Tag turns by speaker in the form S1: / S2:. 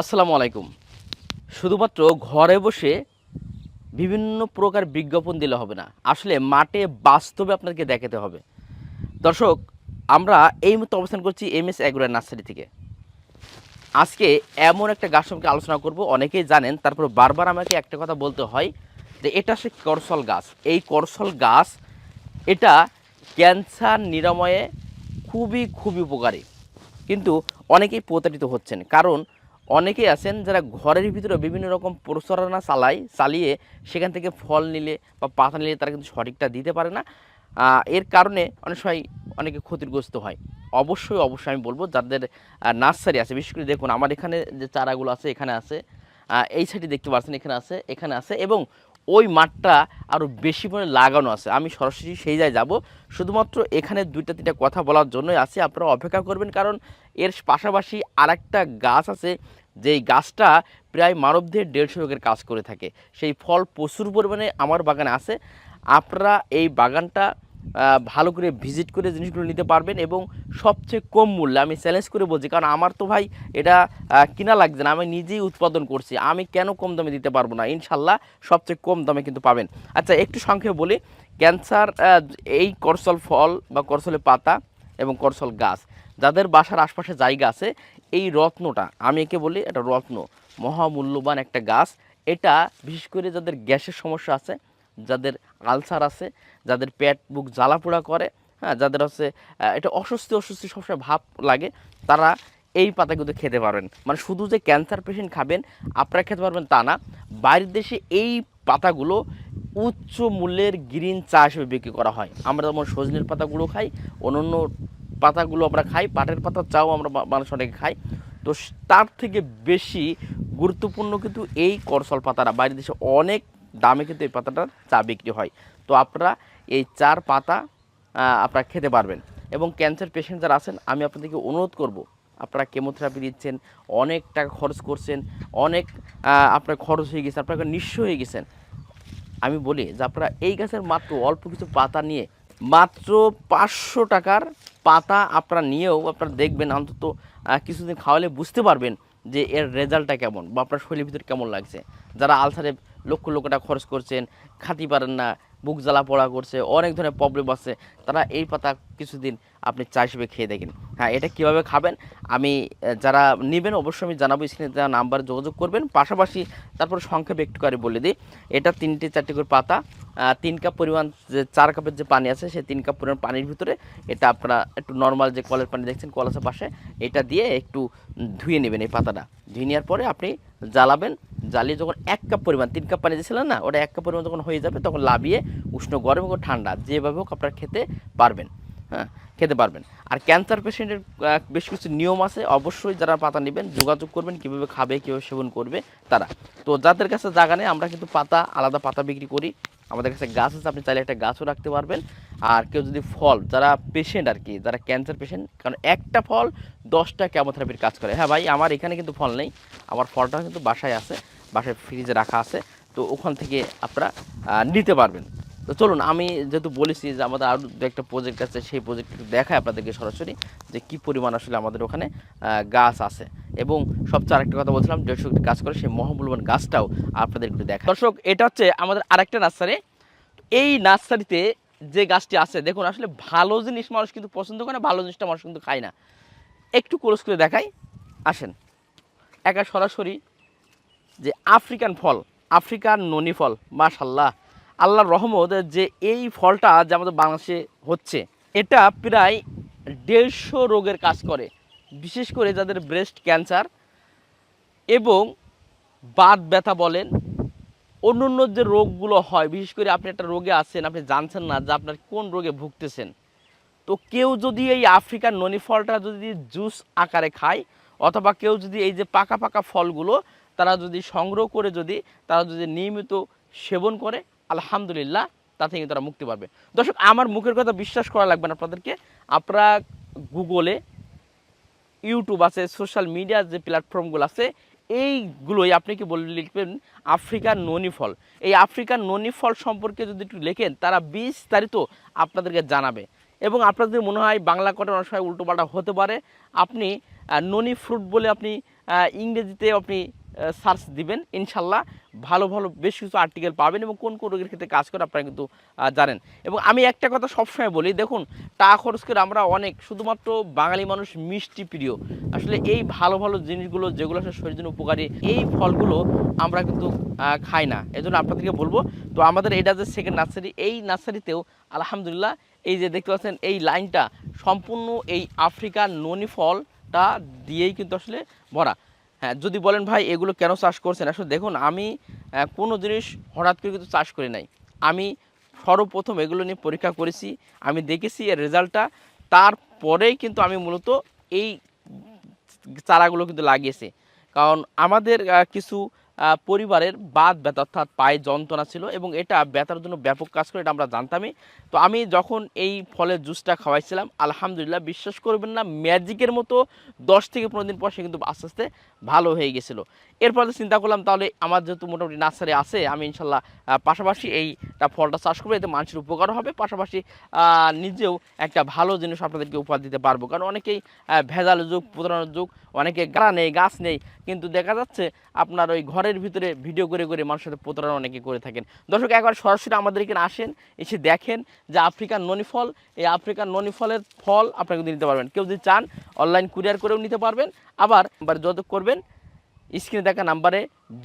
S1: আসসালামু আলাইকুম। শুধুমাত্র ঘরে বসে বিভিন্ন প্রকার বিজ্ঞাপন দিলে হবে না। আসলে মাঠে বাস্তবে আপনাকে দেখাতে হবে। দর্শক, আমরা এই মুহূর্তে অবস্থান করছি এম এস অ্যাগ্রোয়ার নার্সারি থেকে। আজকে এমন একটা গাছ সম্পর্কে আলোচনা করব। অনেকেই জানেন, তারপর বারবার আমাকে একটা কথা বলতে হয় যে এটা সে করসল গাছ। এই করসল গাছ, এটা ক্যান্সার নিরাময়ে খুবই খুবই উপকারী। কিন্তু অনেকেই প্রতারিত হচ্ছেন। কারণ অনেকেই আছেন যারা ঘরের ভিতরে বিভিন্ন রকম প্রচারণা চালায়, চালিয়ে সেখান থেকে ফল নিলে বা পাতা নিলে তারা কিন্তু সঠিকটা দিতে পারে না। এর কারণে অনেক সময় অনেকে ক্ষতিগ্রস্ত হয়। অবশ্যই অবশ্যই আমি বলব, যাদের নার্সারি আছে, বিশেষ করে দেখুন আমার এখানে যে চারাগুলো আছে, এখানে আছে। এই সাইডে দেখতে পাচ্ছেন, এখানে আছে এখানে আছে এবং ওই মাঠটা আরও বেশি পরিমাণে লাগানো আছে। আমি সরাসরি সেই জায়গায় যাব। শুধুমাত্র এখানে দুইটা, তিনটা কথা বলার জন্যই আছে। আপনারা অপেক্ষা করবেন কারণ এর পাশাপাশি আরেকটা গাছ আছে যেই গাছটা প্রায় মানবদের দেড়শো লোকের কাজ করে থাকে। সেই ফল প্রচুর পরিমাণে আমার বাগানে আছে। আপনারা এই বাগানটা ভালো করে ভিজিট করে জিনিসগুলো নিতে পারবেন এবং সবচেয়ে কম মূল্যে, আমি চ্যালেঞ্জ করে বলছি, কারণ আমার তো ভাই এটা কিনা লাগছে না, আমি নিজেই উৎপাদন করছি। আমি কেন কম দামে দিতে পারব না? ইনশাল্লাহ সবচেয়ে কম দামে কিন্তু পাবেন। আচ্ছা একটু সংক্ষেপে বলি, ক্যান্সার এই করসল ফল বা করসলের পাতা এবং করসল গাছ, যাদের বাসার আশপাশে জায়গা আছে এই রত্নটা, আমি একে বলি এটা রত্ন, মহামূল্যবান একটা গাছ। এটা বিশেষ করে যাদের গ্যাসের সমস্যা আছে, যাদের আলসার আছে, যাদের পেট বুক জ্বালাপোড়া করে হ্যাঁ যাদের হচ্ছে এটা অস্বস্তি অস্বস্তি সবসময় ভাব লাগে, তারা এই পাতা কিন্তু খেতে পারবেন। মানে শুধু যে ক্যান্সার পেশেন্ট খাবেন, আপনারা খেতে পারবেন তা না। বাইরের দেশে এই পাতাগুলো উচ্চ মূল্যের গ্রিন চা হিসেবে বিক্রি করা হয়। আমরা যেমন সজনের পাতাগুলো খাই অন্যান্য পাতাগুলো আমরা খাই, পাটের পাতার চাও আমরা মানুষ অনেকে খাই তো তার থেকে বেশি গুরুত্বপূর্ণ কিন্তু এই করসল পাতাটা। বাইরের দেশে অনেক দামে কিন্তু এই পাতাটার চা বিক্রি হয়। তো আপনারা এই চার পাতা আপনারা খেতে পারবেন। এবং ক্যান্সার পেশেন্ট যারা আছেন, আমি আপনাদেরকে অনুরোধ করব, আপনারা কেমোথেরাপি দিচ্ছেন, অনেক টাকা খরচ করছেন, অনেক আপনার খরচ হয়ে গেছে, আপনার নিঃস্ব হয়ে গেছেন। আমি বলি যে আপনারা এই গাছের মাত্র অল্প কিছু পাতা নিয়ে মাত্র পাঁচশো টাকার পাতা আপনারা নিয়েও আপনারা দেখবেন অন্তত কিছুদিন খাওয়ালে বুঝতে পারবেন যে এর রেজাল্টটা কেমন বা আপনার শরীরের ভিতরে কেমন লাগছে। যারা আলসারে লক্ষ লক্ষ টাকা খরচ করছেন, খাতি পারেন না বুক জ্বালা পড়া করছে, অনেক ধরনের প্রবলেম আছে। তারা এই পাতা কিছুদিন আপনি চা হিসেবে খেয়ে দেখেন। হ্যাঁ এটা কীভাবে খাবেন? আমি যারা নেবেন অবশ্যই আমি জানাব স্ক্রিনে দেওয়া নাম্বার যোগাযোগ করবেন। পাশাপাশি তারপর সংক্ষেপে একটু করে বলে দিই। এটা তিনটে চারটে করে পাতা তিন কাপ পরিমাণ যে চার কাপের যে পানি আছে, সেই তিন কাপ পরিমাণ পানির ভিতরে এটা আপনারা একটু নর্মাল যে কলের পানি দেখছেন, কলের পাশে এটা দিয়ে একটু ধুয়ে নেবেন এই পাতাটা। ধুয়ে নেওয়ার পরে আপনি জ্বালাবেন। জ্বালিয়ে যখন এক কাপ পরিমাণ, তিন কাপ পানি দিয়েছিলেন না, ওটা এক কাপ পরিমাণ যখন হয়ে যাবে তখন লাভিয়ে উষ্ণ, গরম এবং ঠান্ডা, যেভাবে হোক আপনারা খেতে পারবেন হ্যাঁ খেতে পারবেন। আর ক্যান্সার পেশেন্টের বেশ কিছু নিয়ম আছে, অবশ্যই যারা পাতা নেবেন, যোগাযোগ করবেন, কীভাবে খাবে, কীভাবে সেবন করবে তারা। তো যাদের কাছে জায়গা নেই, আমরা কিন্তু পাতা, আলাদা পাতা বিক্রি করি। আমাদের কাছে গাছ আছে, আপনি চাইলে একটা গাছও রাখতে পারবেন। আর কেউ যদি ফল, যারা পেশেন্ট আর কি, যারা ক্যান্সার পেশেন্ট কারণ একটা ফল দশটা ক্যামোথেরাপির কাজ করে। হ্যাঁ ভাই, আমার এখানে কিন্তু ফল নেই, আমার ফলটা কিন্তু বাসায় আছে। বাসায় ফ্রিজে রাখা আছে, তো ওখান থেকে আপনারা নিতে পারবেন। তো চলুন, আমি যেহেতু বলেছি যে আমাদের আরও দু একটা প্রজেক্ট আছে, সেই প্রজেক্ট দেখায় আপনাদেরকে সরাসরি যে কি পরিমাণ আসলে আমাদের ওখানে গাছ আছে। এবং সবচেয়ে আরেকটা কথা বলছিলাম দেড়শো কাজ করে, সেই মহামূল্যবান গাছটাও আপনাদের একটু দেখা দর্শক, এটা হচ্ছে আমাদের আরেকটা নার্সারি। এই নার্সারিতে যে গাছটি আছে, দেখুন, আসলে ভালো জিনিস মানুষ কিন্তু পছন্দ করে না, ভালো জিনিসটা মানুষ কিন্তু খায় না। একটু ক্লোজ করে দেখাই। আসেন। একা সরাসরি যে আফ্রিকান ফল, আফ্রিকান ননি ফল মাশাল্লাহ আল্লাহর রহমত যে এই ফলটা যে আমাদের বাংলাদেশে হচ্ছে, এটা প্রায় দেড়শো রোগের কাজ করে, বিশেষ করে যাদের ব্রেস্ট ক্যান্সার এবং বাত ব্যথা বলেন অন্য অন্য যে রোগগুলো হয়, বিশেষ করে আপনি একটা রোগে আছেন, আপনি জানছেন না যে আপনার কোন রোগে ভুগতেছেন। তো কেউ যদি এই আফ্রিকার ননি ফলটা যদি জুস আকারে খায়, অথবা কেউ যদি এই যে পাকা পাকা ফলগুলো তারা যদি সংগ্রহ করে যদি, তারা যদি নিয়মিত সেবন করে, আলহামদুলিল্লাহ, তা থেকে তারা মুক্তি পাবে। দর্শক, আমার মুখের কথা বিশ্বাস করা লাগবে না আপনাদেরকে। আপনারা গুগলে, ইউটিউব আছে, সোশ্যাল মিডিয়ার যে প্ল্যাটফর্মগুলো আছে, এইগুলোই আপনি কি বলে লিখবেন, আফ্রিকার ননি ফল এই আফ্রিকার ননি ফল সম্পর্কে যদি একটু লেখেন, তারা বিস্তারিত আপনাদেরকে জানাবে। এবং আপনাদের মনে হয় বাংলা কটে অনেক সময় উল্টোপাল্টা হতে পারে, আপনি ননি ফ্রুট বলে আপনি ইংরেজিতে আপনি সার্চ দিবেন। ইনশাল্লাহ ভালো ভালো বেশ কিছু আর্টিকেল পাবেন এবং কোন কোন রোগের ক্ষেত্রে কাজ করে আপনারা কিন্তু জানেন। এবং আমি একটা কথা সবসময় বলি, দেখুন টাকা খরচ করে আমরা অনেক, শুধুমাত্র বাঙালি মানুষ মিষ্টি প্রিয়। আসলে এই ভালো ভালো জিনিসগুলো, যেগুলো আসলে শরীরের জন্য উপকারী, এই ফলগুলো আমরা কিন্তু খাই না। এজন্য আপনাদেরকে বলব, তো আমাদের এটা যে সেকেন্ড নার্সারি এই নার্সারিতেও আলহামদুলিল্লাহ এই যে দেখতে পাচ্ছেন, এই লাইনটা সম্পূর্ণ এই আফ্রিকার ননি ফলটা দিয়েই কিন্তু আসলে ভরা। হ্যাঁ যদি বলেন ভাই এগুলো কেন চাষ করছেন? আসলে দেখুন, আমি কোনো জিনিস হঠাৎ করে কিন্তু চাষ করি নাই। আমি সর্বপ্রথম এগুলো নিয়ে পরীক্ষা করেছি, আমি দেখেছি এর রেজাল্টটা। তারপরেই কিন্তু আমি মূলত এই চারাগুলো কিন্তু লাগিয়েছি। কারণ আমাদের কিছু পরিবারের বাদ ব্যথা অর্থাৎ পায়ে যন্ত্রণা ছিল এবং এটা ব্যথার জন্য ব্যাপক কাজ করে এটা আমরা জানতামই। তো আমি যখন এই ফলের জুসটা খাওয়াইছিলাম, আলহামদুলিল্লাহ বিশ্বাস করবেন না, ম্যাজিকের মতো দশ থেকে পনেরো দিন পর সে কিন্তু আস্তে আস্তে ভালো হয়ে গেছিল। এরপর চিন্তা করলাম তাহলে আমার যেহেতু মোটামুটি নার্সারি আছে, আমি ইনশাল্লাহ পাশাপাশি এইটা ফলটা চাষ করব, এতে মানুষের উপকার হবে। পাশাপাশি নিজেও একটা ভালো জিনিস আপনাদেরকে উপহার দিতে পারব। কারণ অনেকেই ভেজাল যুগ প্রতারণার যুগ, অনেকে গাড়া নেই, গাছ নেই, কিন্তু দেখা যাচ্ছে আপনার ওই ঘরের ভিতরে ভিডিও করে করে মানুষের সাথে প্রতারণা অনেকে করে থাকেন। দর্শক, একবার সরাসরি আমাদের এখানে আসেন, এসে দেখেন যে আফ্রিকান ননি ফল এই আফ্রিকান ননিফলের ফল আপনারা কিন্তু নিতে পারবেন। কেউ যদি চান অনলাইন কুরিয়ার করেও নিতে পারবেন। আবার যত করবেন স্ক্রিনে দেখা নাম্বারে